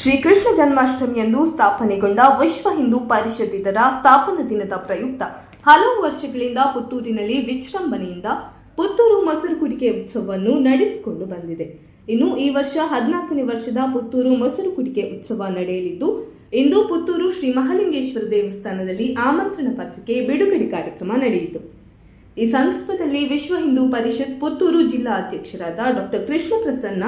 ಶ್ರೀಕೃಷ್ಣ ಜನ್ಮಾಷ್ಟಮಿಯಂದು ಸ್ಥಾಪನೆಗೊಂಡ ವಿಶ್ವ ಹಿಂದೂ ಪರಿಷತ್ ಇದರ ಸ್ಥಾಪನಾ ದಿನದ ಪ್ರಯುಕ್ತ ಹಲವು ವರ್ಷಗಳಿಂದ ಪುತ್ತೂರಿನಲ್ಲಿ ವಿಜೃಂಭಣೆಯಿಂದ ಪುತ್ತೂರು ಮೊಸರು ಕುಡಿಕೆ ಉತ್ಸವವನ್ನು ನಡೆಸಿಕೊಂಡು ಬಂದಿದೆ. ಇನ್ನು ಈ ವರ್ಷ ಹದಿನಾಲ್ಕನೇ ವರ್ಷದ ಪುತ್ತೂರು ಮೊಸರು ಕುಡಿಕೆ ಉತ್ಸವ ನಡೆಯಲಿದ್ದು, ಇಂದು ಪುತ್ತೂರು ಶ್ರೀ ಮಹಾಲಿಂಗೇಶ್ವರ ದೇವಸ್ಥಾನದಲ್ಲಿ ಆಮಂತ್ರಣ ಪತ್ರಿಕೆ ಬಿಡುಗಡೆ ಕಾರ್ಯಕ್ರಮ ನಡೆಯಿತು. ಈ ಸಂದರ್ಭದಲ್ಲಿ ವಿಶ್ವ ಹಿಂದೂ ಪರಿಷತ್ ಪುತ್ತೂರು ಜಿಲ್ಲಾ ಅಧ್ಯಕ್ಷರಾದ ಡಾಕ್ಟರ್ ಕೃಷ್ಣ ಪ್ರಸನ್ನ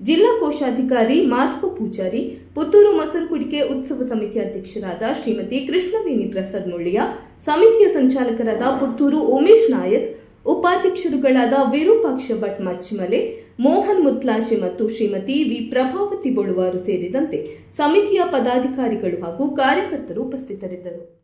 ಜಿಲ್ಲಾ ಕೋಶಾಧಿಕಾರಿ ಮಾಧವ ಪೂಜಾರಿ, ಪುತ್ತೂರು ಮೊಸರು ಕುಡಿಕೆ ಉತ್ಸವ ಸಮಿತಿ ಅಧ್ಯಕ್ಷರಾದ ಶ್ರೀಮತಿ ಕೃಷ್ಣವೇಣಿ ಪ್ರಸಾದ್ ಮುಳ್ಳಿಯ, ಸಮಿತಿಯ ಸಂಚಾಲಕರಾದ ಪುತ್ತೂರು ಉಮೇಶ್ ನಾಯಕ್, ಉಪಾಧ್ಯಕ್ಷರುಗಳಾದ ವಿರೂಪಾಕ್ಷ ಭಟ್ ಮಚ್ಚಿಮಲೆ, ಮೋಹನ್ ಮುತ್ಲಾಜೆ ಮತ್ತು ಶ್ರೀಮತಿ ವಿ ಪ್ರಭಾವತಿ ಬೊಳುವಾರು ಸೇರಿದಂತೆ ಸಮಿತಿಯ ಪದಾಧಿಕಾರಿಗಳು ಹಾಗೂ ಕಾರ್ಯಕರ್ತರು ಉಪಸ್ಥಿತರಿದ್ದರು.